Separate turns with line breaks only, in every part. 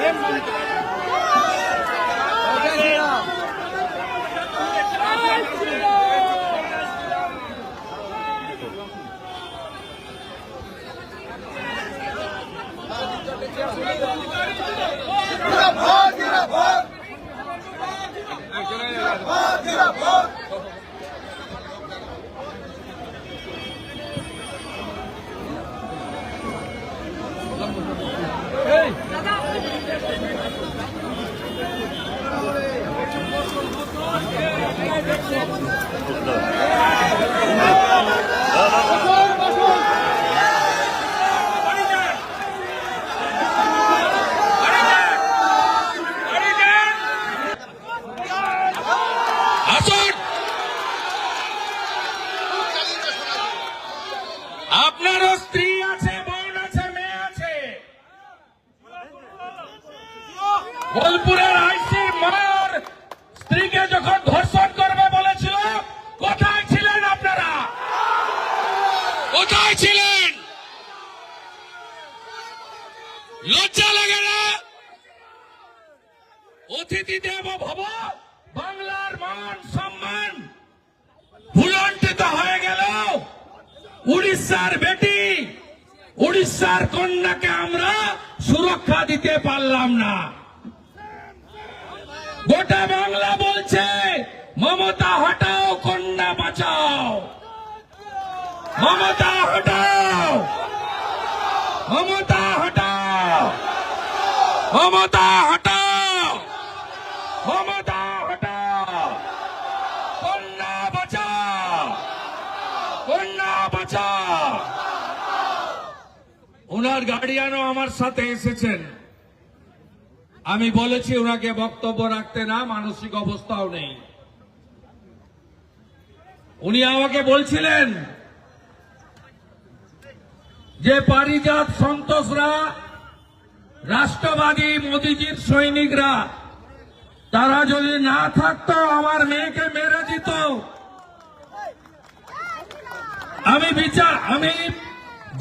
ভাগ ভাগ ভাগ ভাগ বোলপুরের আইসির মার স্ত্রীকে যখন ধর্ষণ করবে বলেছিল, কোথায় ছিলেন আপনারা? কোথায় ছিলেন? লজ্জা লাগে না? অতিথি দেব ভব, বাংলার মান সম্মান ভুলন্টিত হয়ে গেল। উড়িষ্যার বেটি, উড়িষ্যার কন্যাকে আমরা সুরক্ষা দিতে পারলাম না। গোটা বাংলা বলছে, মমতা হটাও, কন্যা বাঁচাও। মমতা হটাও। মমতা হটাও। মমতা হটাও। মমতা হটাও। কন্যা বাঁচাও। কন্যা বাঁচাও। ওনার গার্ডিয়ানও আমার সাথে এসেছেন। আমি বলেছি ওনাকে বক্তব্য রাখতে না, মানসিক অবস্থাও নেই। উনি আমাকে বলছিলেন যে পারিজাত সন্তোষরা, রাষ্ট্রবাদী মোদিজির সৈনিকরা, তারা যদি না থাকতো, আমার মেয়েকে মেরে দিত। আমি বিচার, আমি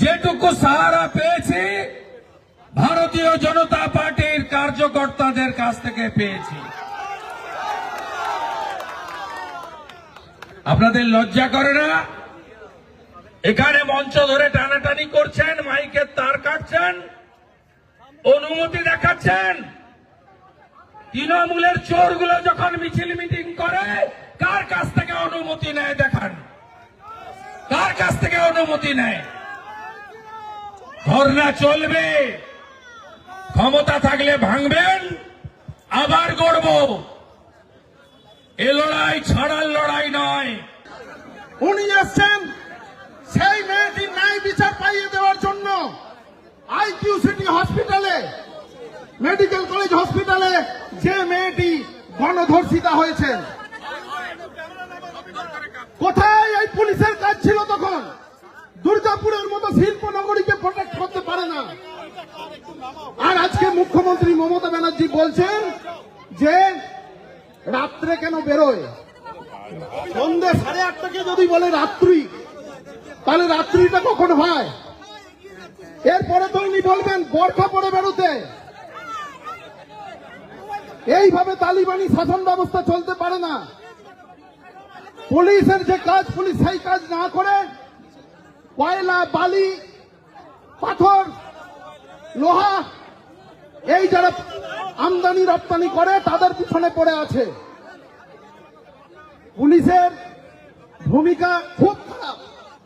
যেটুকু সাহারা পেয়েছি ভারতীয় জনতা পার্টির কার্যকর্তাদের কাছ থেকে পেয়েছি। আপনাদের লজ্জা করে না? এখানে মঞ্চ ধরে টানাটানি করছেন মাইকের তার কাটছেন, অনুমতি দেখাচ্ছেন। তৃণমূলের চোরগুলো যখন মিছিল মিটিং করে, কার কাছ থেকে অনুমতি নেয় দেখান? কার কাছ থেকে অনুমতি নেয়? ধর্ণা চলবে। ক্ষমতা থাকলে ভাঙবেন, আবার গড়ব। এ লড়াই ছাড়ার লড়াই নয়।
উনি এসছেন সেই মেয়েটির ন্যায় বিচার পাইয়ে দেওয়ার জন্য আইকিউ সিটি হসপিটালে, মেডিকেল কলেজ হসপিটালে যে মেয়েটি গণধর্ষিতা হয়েছে। কোথায় এই পুলিশের কাজ ছিল তখন? দুর্গাপুরের মতো শিল্প নগরীকে প্রোটেক্ট করতে পারে না। আর আজকে মুখ্যমন্ত্রী মমতা ব্যানার্জি বলছেন যে রাত্রে কেন বেরোয়? সন্ধ্যে সাড়ে আটটাকে যদি বলে রাত্রি, তাহলে রাত্রিটা কখন হয়? এরপরে তো উনি বলবেন বরখা পরে বেরোতে। এইভাবে তালিবানি শাসন ব্যবস্থা চলতে পারে না। পুলিশের যে কাজ, পুলিশ সেই কাজ না করে কয়লা, বালি, পাথর লোহা এই যারা আমদানি রপ্তানি করে তাদের পিছনে পড়ে আছে। পুলিশের ভূমিকা খুব খারাপ।